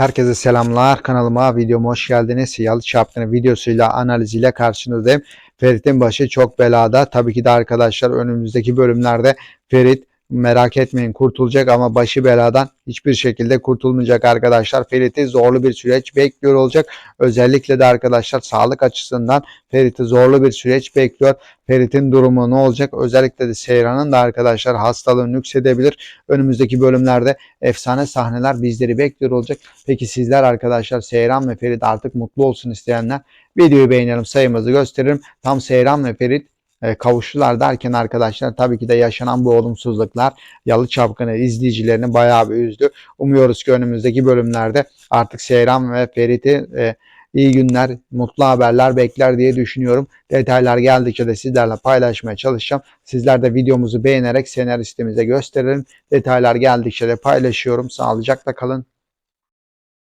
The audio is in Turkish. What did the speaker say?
Herkese selamlar. Kanalıma, videoma hoş geldiniz. Yalı Çapkını videosuyla, analiziyle karşınızdayım. Ferit'in başı çok belada. Tabii ki de arkadaşlar önümüzdeki bölümlerde Ferit merak etmeyin kurtulacak ama başı beladan hiçbir şekilde kurtulmayacak arkadaşlar. Ferit'i zorlu bir süreç bekliyor olacak. Özellikle de arkadaşlar sağlık açısından Ferit'i zorlu bir süreç bekliyor. Ferit'in durumu ne olacak? Özellikle de Seyran'ın da arkadaşlar hastalığı nüksedebilir. Önümüzdeki bölümlerde efsane sahneler bizleri bekliyor olacak. Peki sizler arkadaşlar Seyran ve Ferit artık mutlu olsun isteyenler videoyu beğenelim sayımızı gösteririm. Tam Seyran ve Ferit kavuştular derken arkadaşlar tabii ki de yaşanan bu olumsuzluklar Yalı Çapkını izleyicilerini bayağı bir üzdü. Umuyoruz ki önümüzdeki bölümlerde artık Seyran ve Ferit'i e, iyi günler, mutlu haberler bekler diye düşünüyorum. Detaylar geldikçe de sizlerle paylaşmaya çalışacağım. Sizler de videomuzu beğenerek senaristimize gösterelim. Detaylar geldikçe de paylaşıyorum. Sağlıcakla kalın.